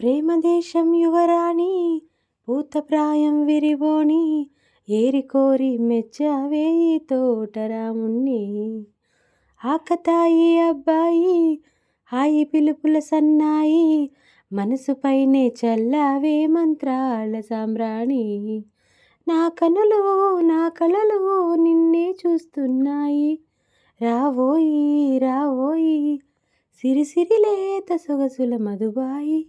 ప్రేమదేశం యువరాణి భూతప్రాయం విరిబోని ఏరికోరి మెచ్చవే ఈ తోటరాముణ్ణి. ఆకతాయి అబ్బాయి హాయి పిలుపుల సన్నాయి మనసుపైనే చల్లావే మంత్రాల సామ్రాణి నా కనులు నా కళలు నిన్నే చూస్తున్నాయి. రావోయి రావోయి సిరిసిరి లేత సొగసుల మధుబాయి.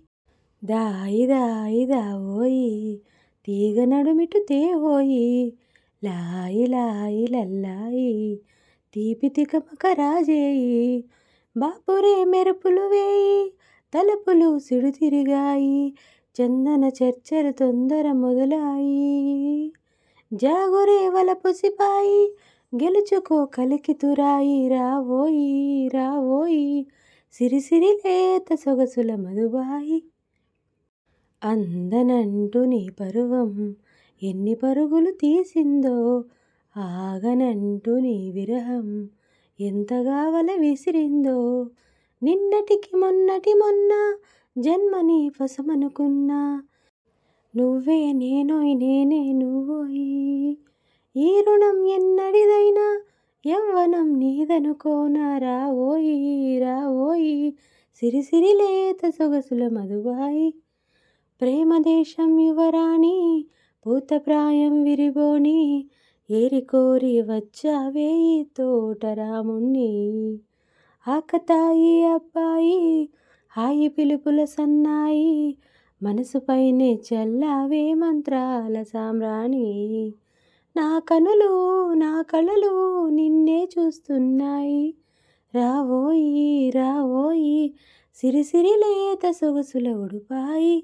దాయి దాయి దావోయి తీగ నడుమిటు తేవోయి లాయి లాయి లల్లాయి తీపి తికమక రాజేయి బాపురే మెరుపులు వేయి తలుపులు సిడు తిరిగాయి చందన చర్చలు తొందర మొదలాయి. జాగురే వలపు సిపాయి గెలుచుకో కలికి తురాయి రావోయి రావోయి సిరిసిరి లేత సొగసుల మధుబాయి. అందనంటు నీ పరువం ఎన్ని పరుగులు తీసిందో ఆగనంటూ నీ విరహం ఎంతగా వల విసిరిందో నిన్నటికి మొన్నటి మొన్న జన్మని పసమనుకున్నా నువ్వే నేనోయ్ నేనే నువ్వోయి. ఈ రుణం ఎన్నడిదైనా యవ్వనం నీదనుకోనా రావోయి రావోయి సిరిసిరి లేత సొగసుల మధుబాయి ప్రేమదేశం యువరాణి భూతప్రాయం విరిబోని ఏరికోరి వచ్చావే ఈ తోటరాముణ్ణి. ఆకతాయి అబ్బాయి హాయి పిలుపుల సన్నాయి మనసుపైనే చల్లావే మంత్రాల సామ్రాణి. నా కనులు నా కళలు నిన్నే చూస్తున్నాయి. రావోయి రావోయి సిరిసిరి లేత సొగసుల ఉడుపాయి.